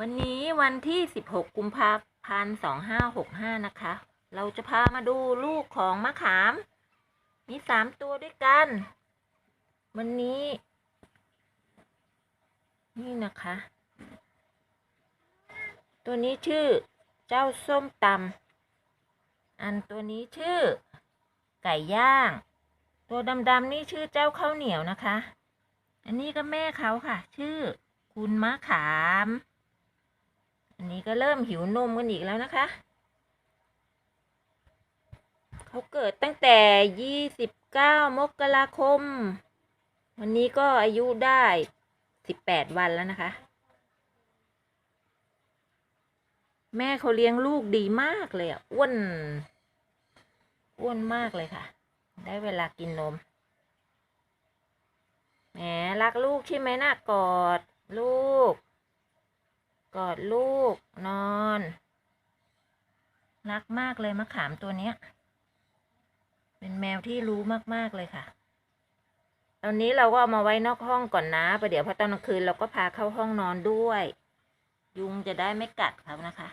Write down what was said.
วันนี้วันที่ 16 กุมภาพันธ์ 2565 นะคะ เราจะพามาดูลูกของมะขาม มีสามตัวด้วยกัน วันนี้ นี่นะคะ ตัวนี้ชื่อเจ้าส้มตำ อันตัวนี้ชื่อ ไก่ย่าง ตัวดำๆนี่ชื่อเจ้าข้าวเหนียวนะคะ อันนี้ก็แม่เขาค่ะ ชื่อคุณมะขาม นี้ก็เริ่มหิวนมกันอีกแล้วนะคะ เขาเกิดตั้งแต่29มกราคม วันนี้ก็อายุได้18วันแล้วนะคะ แม่เขาเลี้ยงลูกดีมากเลยอะอ้วนอ้วนมากเลยค่ะ ได้เวลากินนมแหมรักลูกใช่ไหมนะกอด ลูก กอดลูกนอน รักมากเลยมะขามตัวเนี้ย เป็นแมวที่รู้มากๆเลยค่ะ ตอนนี้เราก็เอามาไว้นอกห้องก่อนนะประเดี๋ยวพอตอนกลางคืนเราก็พาเข้าห้องนอนด้วย ยุงจะได้ไม่กัดเขานะคะ